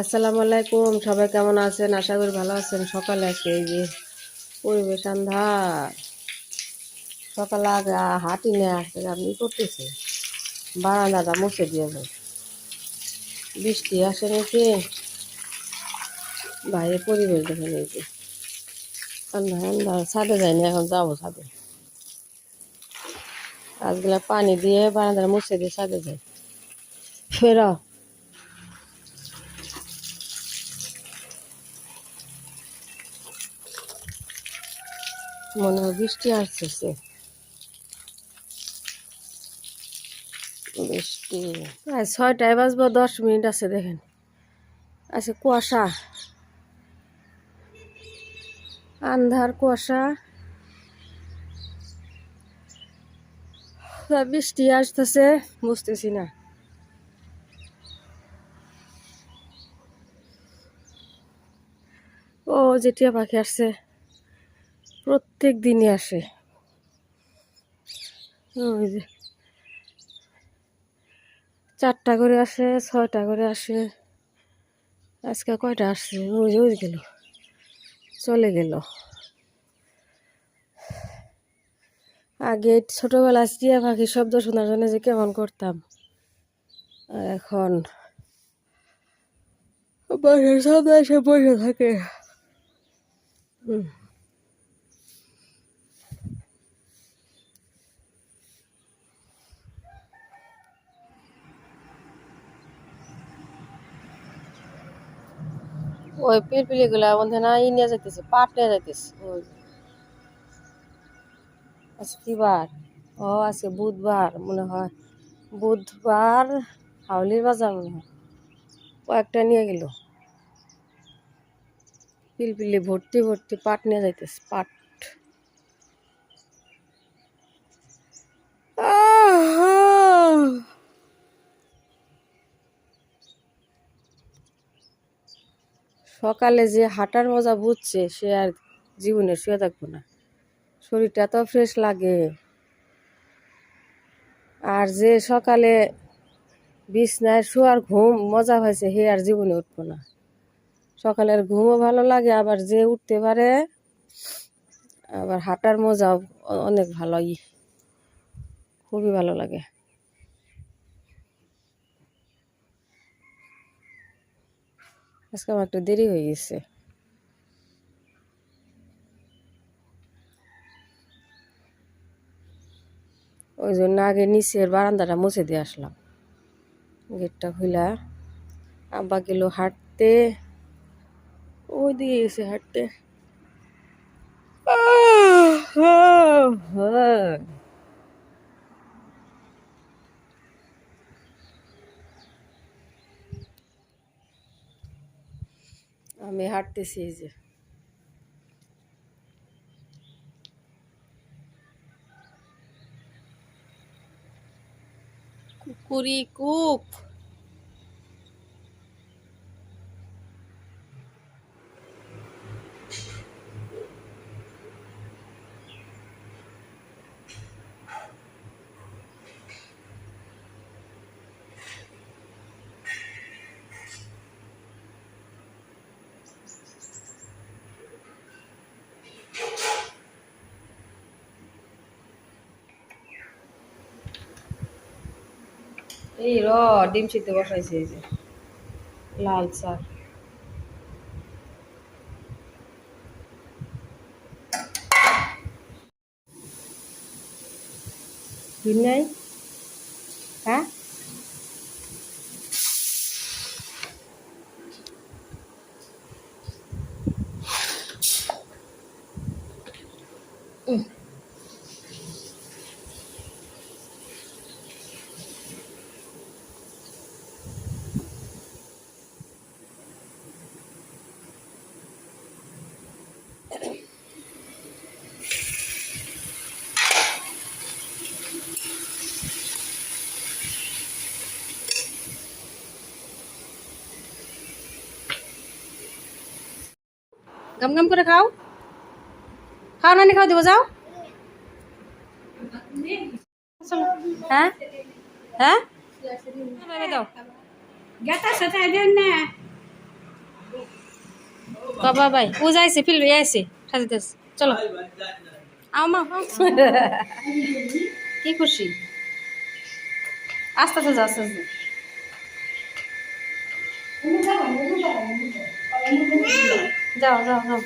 আসসালামু আলাইকুম, সবাই কেমন আছেন? আশা করি ভালো আছেন। সকালে আজকে এই যে পরিবেশ আন্ধার। সকালে আগে হাঁটি নিয়ে আসতে আপনি করতেছে? বারান্দাটা মুছে দিয়ে বৃষ্টি আসে নাকি? বাইরে পরিবেশ দেখে নিয়েছি। আন্ধার আন্ধার ছাদে যায়নি এখন যাব ছাদে। গাছগুলা পানি দিয়ে বারান্দাটা মুছে দিয়ে ছাদে যাই। ফেরাও মনে হয় বৃষ্টি আসতেছে। বৃষ্টি। প্রায় ছয়টায় বাজবো, দশ মিনিট আছে দেখেন। আছে কুয়াশা। আন্ধার, কুয়াশা। বৃষ্টি আসতেছে, বুঝতেছি না। ও যে টিয়া পাখি আসছে। প্রত্যেক দিনই আসে। ওই যে। চারটা করে আসে, ছয়টা করে আসে। আজকে কয়টা আসছে? ওই ওই গেল। চলে গেল। আগে ছোটোবেলা টিয়া পাখির শব্দ শোনার জন্য যে কেমন করতাম। আর এখন বাসার শব্দ এসে বসে থাকে। হুম। ওই পিলপিলি গুলা মধ্যে না ই নিয়ে যাইতেছে পাট নিয়ে যাইতেছে ওই যে। আজকে কি বার ও আজকে বুধবার মনে হয় বুধবার হাউলির বাজার মনে হয় কয়েকটা নিয়ে গেল পিলপিলি ভর্তি ভর্তি পাট নিয়ে যাইতেছে পাট আহ! সকালে যে হাঁটার মজা বুঝছে, সে আর জীবনে শুয়ে থাকব না। শরীরটা এত ফ্রেশ লাগে। আর যে সকালে বিছনায় শোয়ার ঘুম, মজা হয়েছে সে আর জীবনে উঠবো না। সকালের ঘুমও ভালো লাগে, আবার যে উঠতে পারে, আবার হাঁটার মজা অনেক ভালোই। খুবই ভালো লাগে। আজকে আমার একটু দেরি হয়ে গেছে। ওই জন্য আগে নিচের বারান্দাটা মুছে দিয়ে আসলাম। গেটটা খুলা আব্বা গেল হাঁটতে। ওই দিকে গেছে হাঁটতে। আমি হাঁটতেছি এই যে। কুকুরি কুপ এই র ডিম সিদ্ধ বসাইছে এই যে লাল চা ডিম নাই হ্যাঁ উম। গাম গাম করে খাও। খাও নানি খাও দিব যাও। হ্যাঁ? হ্যাঁ? বাবা দাও। বাবা বাই। ও যাইছে ফিল আইছে। সাজিতে চলো। আও মা আও। কি খুশি? আস্তে আস্তে যাও আস্তে আস্তে। যাও যাও যাও।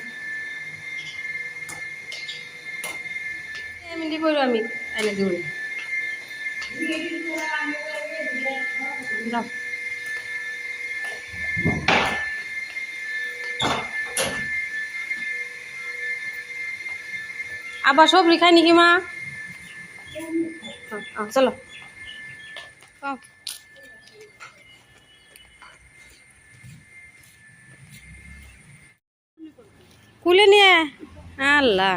এমনি করো আমি এনে দিব। যাও। আবার সব রেখাই নাকি মা? আ, চলো। আও। কুলে নিয়ে আল্লাহ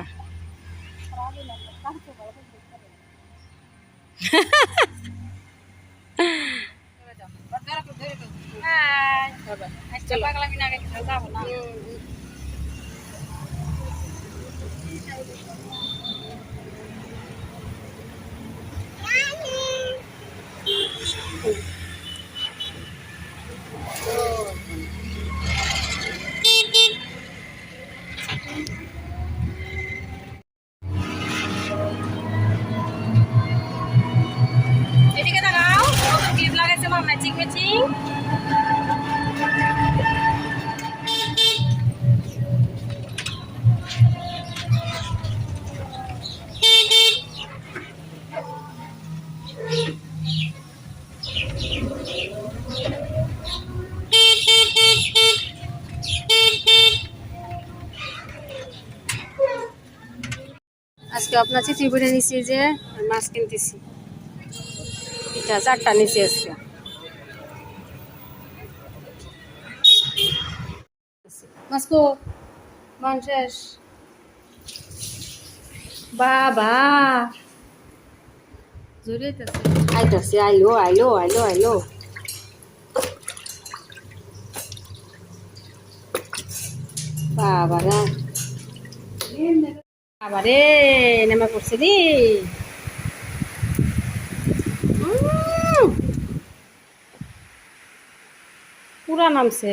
এদিকে ম্যাচিং ম্যাচিং আজকে আপনার চিঠি বলে নিছি যে মাছ কিনতেছি। এটা চারটা নিচে আজকে। মাসকো মান শেষ বাবা আইতাছে আইলো আইলো আইলো আইলো বাবা রে বাবা রে নেমে পড়ছে দি উম। পুরা নামছে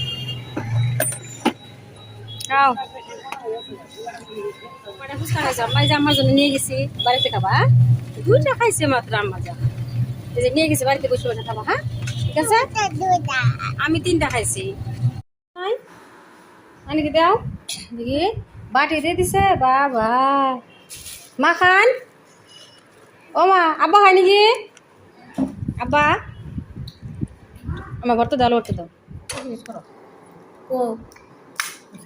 খাও কয়টা ফুচকা খাইছো আম্মা যে আমার জন্য নিয়ে গেছি বাড়িতে খাবা হ্যাঁ? দুইটা খাইছে মাত্র আম্মা যা। এই যে নিয়ে গেছি বাড়িতে বসে বসে খাবা হ্যাঁ? ঠিক আছে? আমি তিনটা খাইছি। আনি কি দাও? দেখি বাটি দিয়ে দিছে বাবা। মা খান? ও মা আব্বা খায় নাকি? আব্বা? আমার ঘর তো দাও। করতে দাও ও।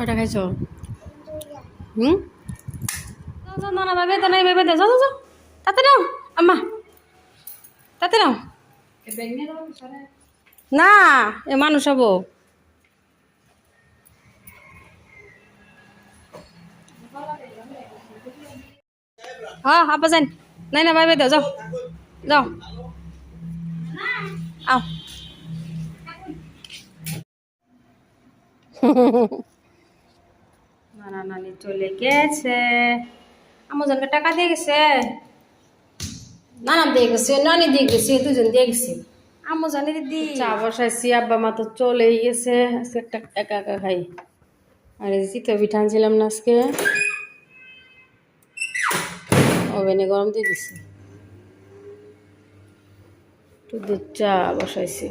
কয়টা খাইছো? হুম? না ভাবে তো নাই ভাবে যাও যাও যাও তাতে নাও আম্মা। তাতে নাও। না এ মানুষ হব। হ্যাঁ আপা যান নাই না ভাবে দাও যাও। যাও। আও। নানা নানি চলে গেছে। আমাজনকে টাকা দিয়ে গেছে? নানা দিয়ে গেছে নানি দিয়ে গেছে দুজন দিয়ে গেছে। আমাজনে দিদি চা বসাইছি আব্বা মা তো চলেই গেছে আজকে একটা একা একা খাই। আর এই চিতই পিঠা আনছিলাম না আজকে। ওভেনে গরম দিয়ে দিছি। দুধ চা বসাইছি।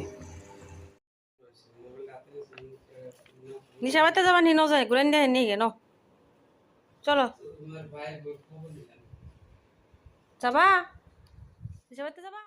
নিশা বাড়িতে যাবা নি নজায় ঘুরে দিয়ে নিয়ে ন চলো। যাবা? নিশা বাড়িতে যাবা?